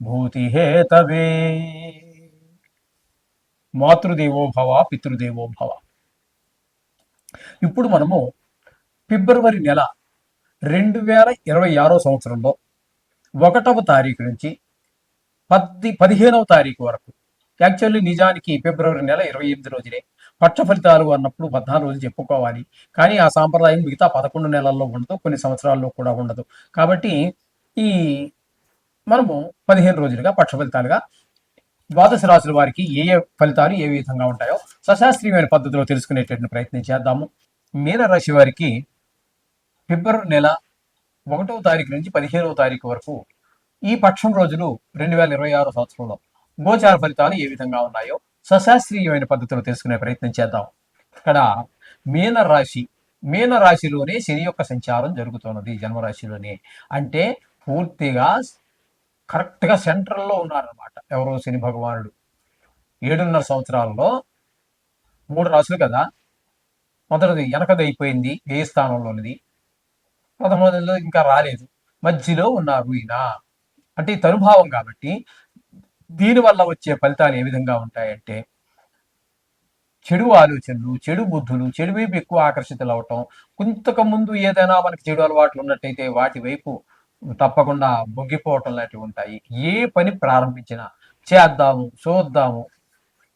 భూతిహేతవే. మాతృదేవో భవ పితృదేవో భవ. ఇప్పుడు మనము ఫిబ్రవరి నెల రెండు వేల ఇరవై ఆరో సంవత్సరంలో ఒకటవ తారీఖు నుంచి పద్ది పదిహేనవ తారీఖు వరకు యాక్చువల్లీ నిజానికి ఫిబ్రవరి నెల ఇరవై ఎనిమిది రోజులే పక్ష ఫలితాలు అన్నప్పుడు పద్నాలుగు రోజులు చెప్పుకోవాలి. కానీ ఆ సాంప్రదాయం మిగతా పదకొండు నెలల్లో ఉండదు కొన్ని సంవత్సరాల్లో కూడా ఉండదు. కాబట్టి ఈ మనము పదిహేను రోజులుగా పక్ష ఫలితాలుగా ద్వాదశ రాశుల వారికి ఏ ఏ ఫలితాలు ఏ విధంగా ఉంటాయో సశాస్త్రీయమైన పద్ధతిలో తెలుసుకునేటటువంటి ప్రయత్నం చేద్దాము. మీన రాశి వారికి ఫిబ్రవరి నెల ఒకటవ తారీఖు నుంచి పదిహేనవ తారీఖు వరకు ఈ పక్షం రోజులు రెండు వేల ఇరవై ఆరు సంవత్సరంలో గోచార ఫలితాలు ఏ విధంగా ఉన్నాయో సశాస్త్రీయమైన పద్ధతిలో తెలుసుకునే ప్రయత్నం చేద్దాం. ఇక్కడ మీన రాశి మీన రాశిలోనే శని యొక్క సంచారం జరుగుతున్నది జన్మరాశిలోనే. అంటే పూర్తిగా కరెక్ట్గా సెంట్రల్లో ఉన్నారనమాట ఎవరో శని భగవానుడు. ఏడున్నర సంవత్సరాల్లో మూడు రాసులు కదా. మొదటిది వెనకది అయిపోయింది ఏ స్థానంలోనిది? మొదటిలో ఇంకా రాలేదు. మధ్యలో ఉన్నారు ఈయన. అంటే ఈ తనుభావం కాబట్టి దీనివల్ల వచ్చే ఫలితాలు ఏ విధంగా ఉంటాయంటే చెడు ఆలోచనలు చెడు బుద్ధులు చెడు వైపు ఎక్కువ ఆకర్షితులు అవటం కొంతకు ముందు ఏదైనా మనకి చెడు అలవాట్లు ఉన్నట్టయితే వాటి వైపు తప్పకుండా బొగ్గిపోవటం లాంటివి ఉంటాయి. ఏ పని ప్రారంభించినా చేద్దాము చూద్దాము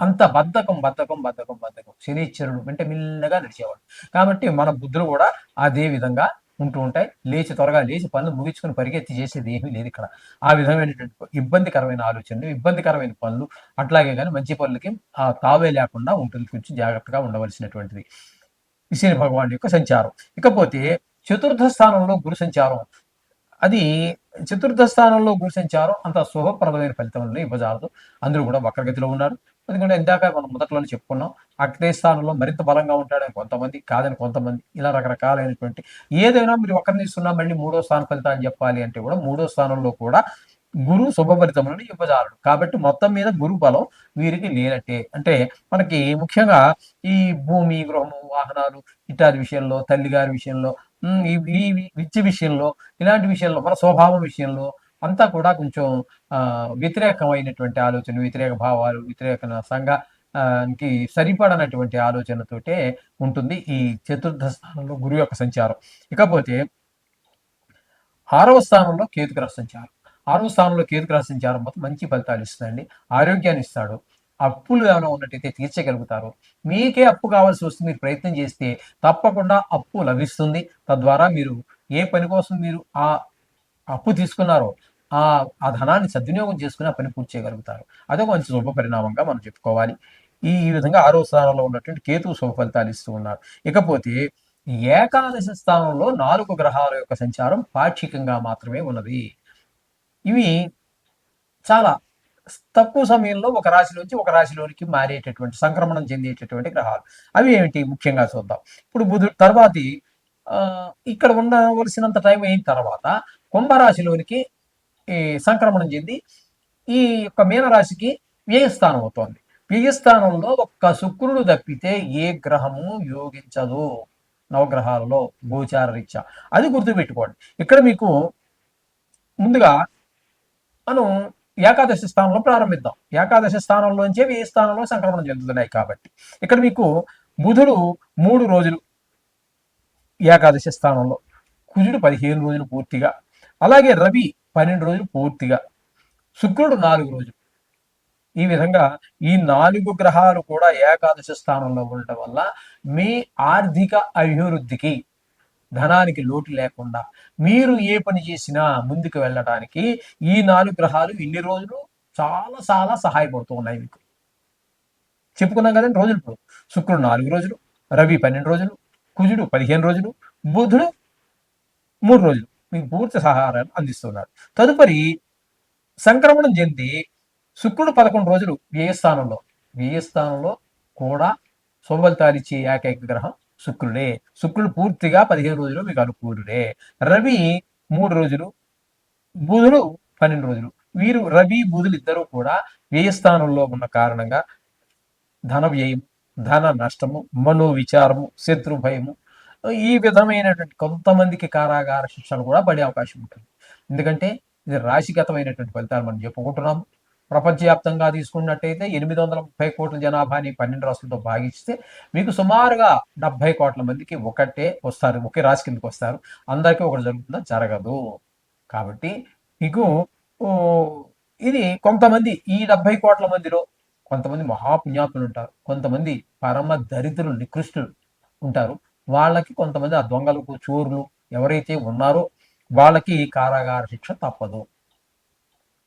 అంత బద్ధకం బద్ధకం బద్ధకం బద్ధకం శనిశ్చరుడు అంటే మెల్లగా నడిచేవాడు. కాబట్టి మన బుద్ధులు కూడా అదే విధంగా ఉంటూ ఉంటాయి. లేచి త్వరగా లేచి పనులు ముగించుకుని పరిగెత్తి చేసేది ఏమీ లేదు ఇక్కడ. ఆ విధమైనటువంటి ఇబ్బందికరమైన ఆలోచనలు ఇబ్బందికరమైన పనులు అట్లాగే కానీ మంచి పనులకి ఆ తావే లేకుండా ఉంటుంది. కొంచెం జాగ్రత్తగా ఉండవలసినటువంటిది. శని భగవాన్ యొక్క సంచారం. ఇకపోతే చతుర్థ స్థానంలో గురు సంచారం. అది చతుర్థ స్థానంలో గురు అంత శుభప్రదమైన ఫలితములను ఇవ్వజాలదు. అందరూ కూడా వక్రగతిలో ఉన్నారు. ఎందుకంటే ఇందాక మనం మొదట్లోనే చెప్పుకున్నాం అగ్నే స్థానంలో మరింత బలంగా ఉంటాడని కొంతమంది కాదని కొంతమంది ఇలా రకరకాలైనటువంటి ఏదైనా మీరు ఒకరిని ఇస్తున్నా మళ్ళీ మూడో స్థానం ఫలితాలు చెప్పాలి అంటే కూడా మూడో స్థానంలో కూడా గురు శుభఫలితములను ఇవ్వజాలడు. కాబట్టి మొత్తం మీద గురు బలం వీరికి లేనట్టే. అంటే మనకి ముఖ్యంగా ఈ భూమి గృహము వాహనాలు ఇత్యాది విషయంలో తల్లిగారి విషయంలో ఈ విద్య విషయంలో ఇలాంటి విషయంలో మన స్వభావం విషయంలో అంతా కూడా కొంచెం వ్యతిరేకమైనటువంటి ఆలోచన వ్యతిరేక భావాలు వ్యతిరేక సంఘ కి సరిపడనటువంటి ఆలోచనతోటే ఉంటుంది ఈ చతుర్థ స్థానంలో గురువు యొక్క సంచారం. ఇకపోతే ఆరవ స్థానంలో కేతుగ్రహ సంచారం. ఆరవ స్థానంలో కేతుగ్రహ సంచారం మొత్తం మంచి ఫలితాలు ఇస్తుందండి. ఆరోగ్యాన్ని ఇస్తాడు. అప్పులు ఏమైనా ఉన్నట్టయితే తీర్చగలుగుతారు. మీకే అప్పు కావాల్సి వస్తుంది మీరు ప్రయత్నం చేస్తే తప్పకుండా అప్పు లభిస్తుంది. తద్వారా మీరు ఏ పని కోసం మీరు ఆ అప్పు తీసుకున్నారో ఆ ఆ ధనాన్ని సద్వినియోగం చేసుకుని ఆ పని పూర్తి చేయగలుగుతారు. అదొక మంచి శుభ పరిణామంగా మనం చెప్పుకోవాలి. ఈ ఈ విధంగా ఆరో స్థానంలో ఉన్నటువంటి కేతువు శుభ ఫలితాలు ఇస్తూ ఉన్నారు. ఇకపోతే ఏకాదశ స్థానంలో నాలుగు గ్రహాల యొక్క సంచారం పాక్షికంగా మాత్రమే ఉన్నది. ఇవి చాలా తక్కువ సమయంలో ఒక రాశిలోంచి ఒక రాశిలోనికి మారేటటువంటి సంక్రమణం చెందేటటువంటి గ్రహాలు. అవి ఏమిటి? ముఖ్యంగా చూద్దాం. ఇప్పుడు బుధుడు తర్వాతి ఇక్కడ ఉండవలసినంత టైం అయిన తర్వాత కుంభరాశిలోనికి ఈ సంక్రమణం చెంది ఈ యొక్క మీనరాశికి వ్యయస్థానం అవుతోంది. వ్యయస్థానంలో ఒక్క శుక్రుడు తప్పితే ఏ గ్రహము యోగించదు. నవగ్రహాలలో గోచార రీత్యా. అది గుర్తుపెట్టుకోండి. ఇక్కడ మీకు ముందుగా మనం ఏకాదశి స్థానంలో ప్రారంభిద్దాం. ఏకాదశి స్థానంలోంచే ఈ స్థానంలో సంక్రమణం చెందుతున్నాయి కాబట్టి. ఇక్కడ మీకు బుధుడు మూడు రోజులు ఏకాదశి స్థానంలో కుజుడు పదిహేను రోజులు పూర్తిగా అలాగే రవి పన్నెండు రోజులు పూర్తిగా శుక్రుడు నాలుగు రోజులు. ఈ విధంగా ఈ నాలుగు గ్రహాలు కూడా ఏకాదశి స్థానంలో ఉండటం వల్ల మీ ఆర్థిక అభివృద్ధికి ధనానికి లోటు లేకుండా మీరు ఏ పని చేసినా ముందుకు వెళ్ళడానికి ఈ నాలుగు గ్రహాలు ఇన్ని రోజులు చాలా చాలా సహాయపడుతూ ఉన్నాయి మీకు. చెప్పుకున్నాం కదండి రోజులు ఇప్పుడు. శుక్రుడు నాలుగు రోజులు రవి పన్నెండు రోజులు కుజుడు పదిహేను రోజులు బుధుడు మూడు రోజులు మీకు పూర్తి సహాయాన్ని అందిస్తున్నారు. తదుపరి సంక్రమణం చెంది శుక్రుడు పదకొండు రోజులు వ్యయస్థానంలో వ్యయస్థానంలో కూడా శుభఫలితాలిచ్చే ఏకైక గ్రహం శుక్రుడే. శుక్రుడు పూర్తిగా పదిహేను రోజులు మీకు అనుకూలుడే. రవి మూడు రోజులు బుధుడు పన్నెండు రోజులు. వీరు రవి బుధులు ఇద్దరు కూడా వ్యయస్థానంలో ఉన్న కారణంగా ధన వ్యయం ధన నష్టము మనో విచారము శత్రు భయము ఈ విధమైనటువంటి కొంతమందికి కారాగార శిక్షలు కూడా పడే అవకాశం ఉంటుంది. ఎందుకంటే ఇది రాశిగతమైనటువంటి ఫలితాలు మనం చెప్పుకుంటున్నాము. ప్రపంచవ్యాప్తంగా తీసుకున్నట్టయితే ఎనిమిది వందల ముప్పై కోట్ల జనాభాని పన్నెండు రాష్ట్రాలతో భాగిస్తే మీకు సుమారుగా డెబ్బై కోట్ల మందికి ఒకటే వస్తారు ఒకే రాశి కిందకి వస్తారు. అందరికీ ఒకటి జరుగుతుందా? జరగదు. కాబట్టి మీకు ఇది కొంతమంది ఈ డెబ్బై కోట్ల మందిలో కొంతమంది మహాపుణ్యాత్ములు ఉంటారు. కొంతమంది పరమ దరిద్రులు నికృష్టులు ఉంటారు. వాళ్ళకి కొంతమంది ఆ దొంగలకు చోరులు ఎవరైతే ఉన్నారో వాళ్ళకి కారాగార శిక్ష తప్పదు.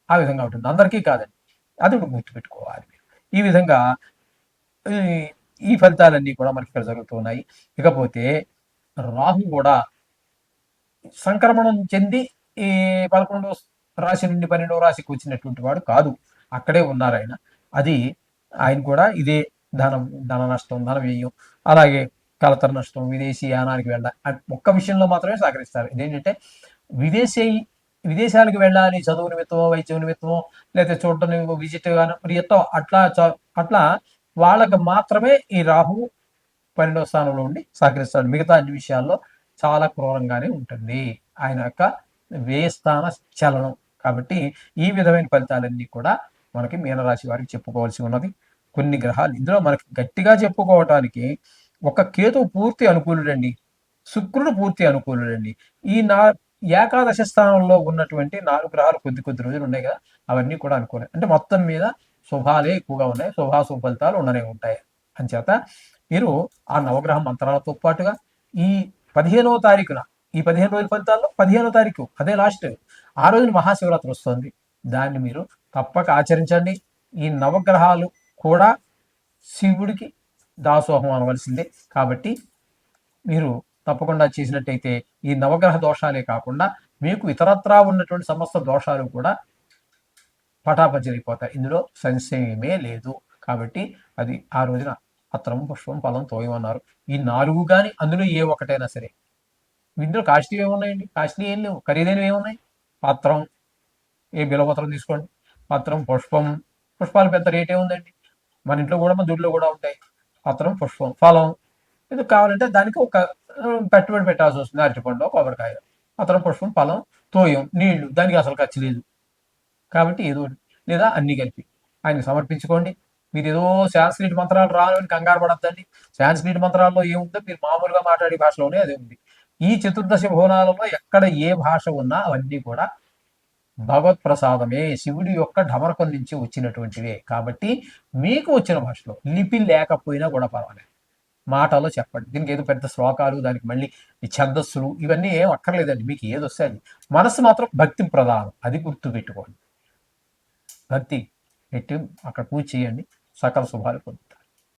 ఆ విధంగా ఉంటుంది. అందరికీ కాదండి. అది ఒకటి గుర్తుపెట్టుకోవాలి. ఈ విధంగా ఈ- ఈ ఫలితాలన్నీ కూడా మనకి ఇక్కడ జరుగుతున్నాయి. ఇకపోతే రాహు కూడా సంక్రమణం చెంది ఈ పదకొండవ రాశి నుండి పన్నెండవ రాశికి వచ్చినటువంటి వాడు కాదు. అక్కడే ఉన్నారు ఆయన. అది ఆయన కూడా ఇదే ధనం ధన నష్టం ధన వ్యయం అలాగే కలతర నష్టం విదేశీ యానానికి వెళ్ళ ఒక్క విషయంలో మాత్రమే సహకరిస్తారు. ఇదేంటంటే విదేశీ విదేశాలకు వెళ్ళాలి చదువు నిమిత్తమో వైద్యం నిమిత్తమో లేకపోతే చూడటం విజిట్ గాను ఎత్తో అట్లా అట్లా వాళ్ళకు మాత్రమే ఈ రాహు పన్నెండవ స్థానంలో ఉండి సహకరిస్తాడు. మిగతా అన్ని విషయాల్లో చాలా క్రూరంగానే ఉంటుంది. ఆయన యొక్క వేస్థాన చలనం. కాబట్టి ఈ విధమైన ఫలితాలన్నీ కూడా మనకి మీనరాశి వారికి చెప్పుకోవాల్సి ఉన్నది. కొన్ని గ్రహాలు ఇందులో మనకి గట్టిగా చెప్పుకోవటానికి ఒక కేతు పూర్తి అనుకూలుడండి. శుక్రుడు పూర్తి అనుకూలుడండి. ఈ నా ఏకాదశ స్థానంలో ఉన్నటువంటి నాలుగు గ్రహాలు కొద్ది కొద్ది రోజులు ఉన్నాయి కదా అవన్నీ కూడా అనుకోలేదు. అంటే మొత్తం మీద శుభాలే ఎక్కువగా ఉన్నాయి శుభాశుభ ఫలితాలు ఉండనే ఉంటాయి. అంచేత మీరు ఆ నవగ్రహ మంత్రాలతో పాటుగా ఈ పదిహేనవ తారీఖున ఈ పదిహేను రోజుల ఫలితాల్లో పదిహేనో తారీఖు అదే లాస్ట్ ఆ రోజున మహాశివరాత్రి వస్తుంది. దాన్ని మీరు తప్పక ఆచరించండి. ఈ నవగ్రహాలు కూడా శివుడికి దాసోహం అనవలసిందే. కాబట్టి మీరు తప్పకుండా చేసినట్టయితే ఈ నవగ్రహ దోషాలే కాకుండా మీకు ఇతరత్రా ఉన్నటువంటి సమస్త దోషాలు కూడా పటాపంచలైపోతాయి ఇందులో సంశయమే లేదు. కాబట్టి అది ఆ రోజున పత్రం పుష్పం ఫలం తోయమన్నారు. ఈ నాలుగు కానీ అందులో ఏ ఒకటైనా సరే ఇందులో కాస్ట్లీ ఏమున్నాయండి? కాస్ట్లీ ఏం లేవు. ఖరీదైనవి ఏమున్నాయి? పత్రం. ఏ బిలపత్రం తీసుకోండి. పత్రం పుష్పం. పుష్పాలు పెద్ద రేట్ ఏముందండి? మన ఇంట్లో కూడా మన దుడిలో కూడా ఉంటాయి. పత్రం పుష్పం ఫలం. ఇది కావాలంటే దానికి ఒక పెట్టుబడి పెట్టాల్సి వస్తుంది. అరటిపండు కొబ్బరికాయ. అతను పుష్పం ఫలం తోయం నీళ్ళు. దానికి అసలు ఖర్చు లేదు. కాబట్టి ఏదో లేదా అన్ని కలిపి. ఆయన సమర్పించుకోండి. మీరు ఏదో సాంస్క్రిట్ మంత్రాలు రాని కంగారు పడద్దండి. సాంస్క్రిట్ మంత్రాల్లో ఏముందో మీరు మామూలుగా మాట్లాడే భాషలోనే అదే ఉంది. ఈ చతుర్దశ భువనాలలో ఎక్కడ ఏ భాష ఉన్నా అవన్నీ కూడా భగవత్ ప్రసాదమే శివుడి యొక్క ఢమరకం నుంచి వచ్చినటువంటివే. కాబట్టి మీకు వచ్చిన భాషలో లిపి లేకపోయినా కూడా పర్వాలేదు. మాటలో చెప్పండి. దీనికి ఏదో పెద్ద శ్లోకాలు దానికి మళ్ళీ ఈ ఛందస్సులు ఇవన్నీ ఏం అక్కర్లేదండి. మీకు ఏది వస్తే అది. మనసు మాత్రం భక్తి ప్రధానం. అది గుర్తు పెట్టుకోండి భక్తి పెట్టి అక్కడ పూజ చేయండి. సకల శుభాలు పొందుతారు.